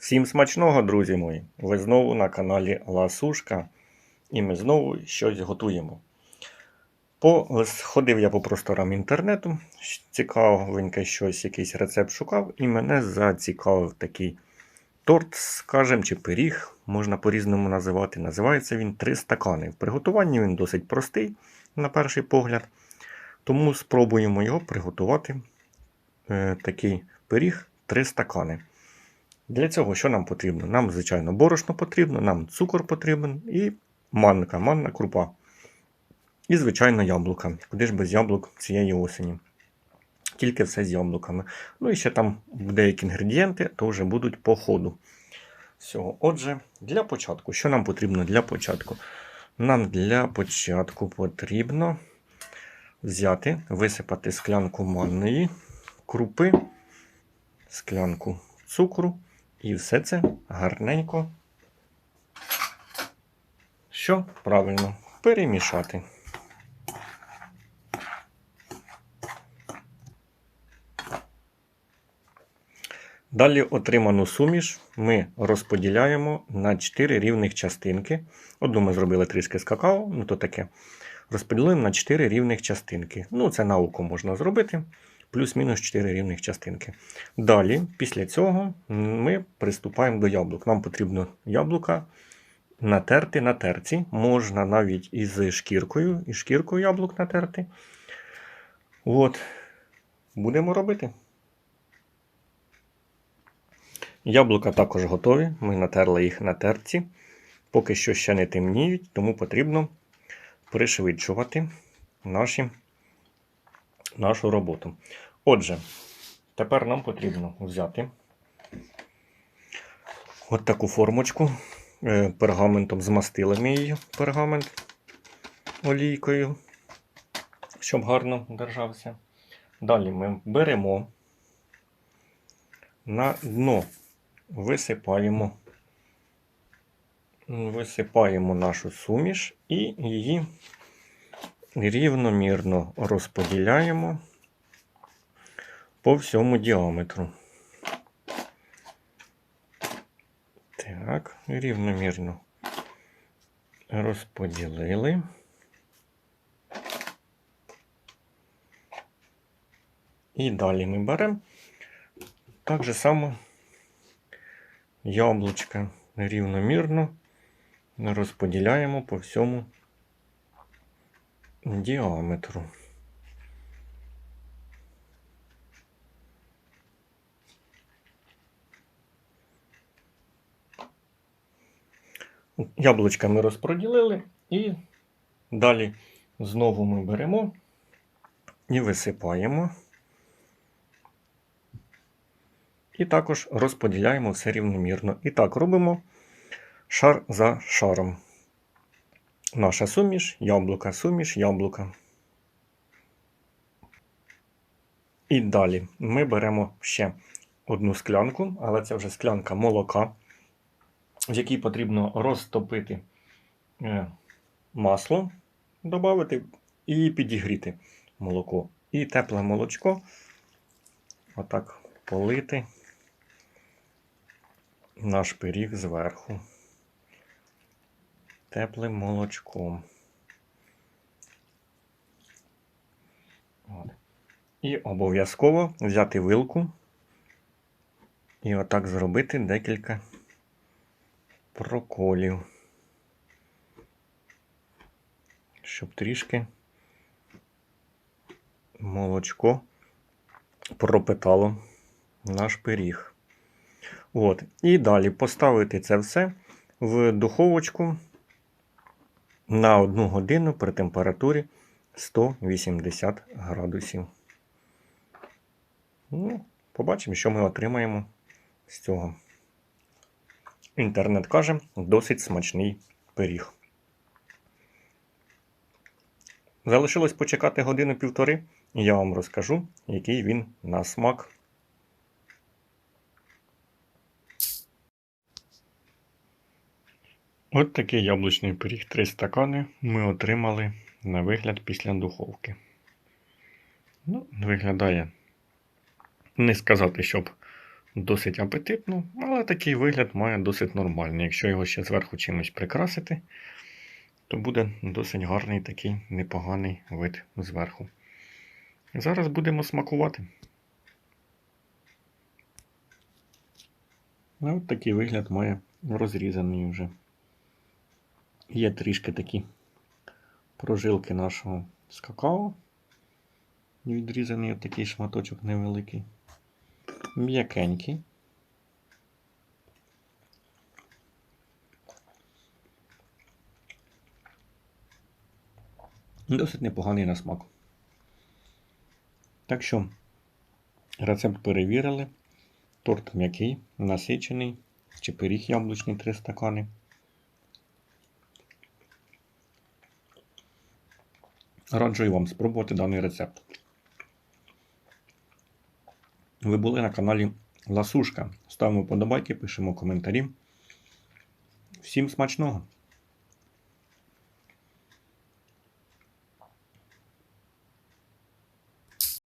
Всім смачного, друзі мої! Ви знову на каналі Ласушка, і ми знову щось готуємо. По... Ходив я по просторам інтернету, цікавеньке щось, якийсь рецепт шукав, і мене зацікавив такий торт, скажем, чи пиріг, можна по-різному називати. Називається він три стакани. В приготуванні він досить простий, на перший погляд. Тому спробуємо його приготувати. Е, такий пиріг три стакани. Для цього що нам потрібно? Нам, звичайно, борошно потрібно, нам цукор потрібен і манка, манна крупа. І, звичайно, яблука. Куди ж без яблук цієї осені? Тільки все з яблуками. Ну і ще там деякі інгредієнти то вже будуть по ходу. Всього. Отже, для початку, що нам потрібно для початку? Нам для початку потрібно взяти, висипати склянку манної крупи, склянку цукру. І все це гарненько, що правильно, перемішати. Далі отриману суміш ми розподіляємо на 4 рівних частинки. Одну ми зробили трішки з какао, ну то таке. Розподілимо на 4 рівних частинки. Ну, це на око можна зробити плюс-мінус 4 рівних частинки. Далі, після цього, ми приступаємо до яблук. Нам потрібно яблука натерти на терці. Можна навіть із шкіркою, і шкіркою яблук натерти. От, будемо робити. Яблука також готові. Ми натерли їх на терці. Поки що ще не темніють, тому потрібно пришвидшувати наші нашу роботу. Отже, тепер нам потрібно взяти от таку формочку. Е, Пергаментом змастили ми її пергамент олійкою, щоб гарно держався. Далі ми беремо на дно, висипаємо, висипаємо нашу суміш і її рівномірно розподіляємо по всьому діаметру. Так, рівномірно розподілили. І далі ми беремо так же само яблучка рівномірно розподіляємо по всьому діаметру. Яблучка ми розподілили і далі знову ми беремо і висипаємо. І також розподіляємо все рівномірно. І так робимо шар за шаром. Наша суміш, яблука, суміш, яблука. І далі ми беремо ще одну склянку, але це вже склянка молока, в якій потрібно розтопити е, масло, додати і підігріти молоко. І тепле молочко, отак полити наш пиріг зверху теплим молочком. І обов'язково взяти вилку і отак зробити декілька проколів, щоб трішки молочко пропитало наш пиріг. От. І далі поставити це все в духовочку на 1 годину при температурі 180 градусів. Ну, Побачимо, що ми отримаємо з цього. Інтернет каже, досить смачний пиріг. Залишилось почекати годину-півтори, і я вам розкажу, який він на смак. От такий яблучний пиріг 3 стакани ми отримали на вигляд після духовки. Ну, Виглядає, не сказати, щоб досить апетитно, але такий вигляд має досить нормальний. Якщо його ще зверху чимось прикрасити, то буде досить гарний такий непоганий вид зверху. Зараз будемо смакувати. Ну, от такий вигляд має розрізаний вже. Є трішки такі прожилки нашого з какао. Відрізаний такий шматочок невеликий. М'якенький. Досить непоганий на смак. Так що рецепт перевірили. Торт м'який, насичений, чи пиріг яблучний 3 стакани. Раджу вам спробувати даний рецепт. Ви були на каналі Ласушка. Ставимо подобайки, пишемо коментарі. Всім смачного!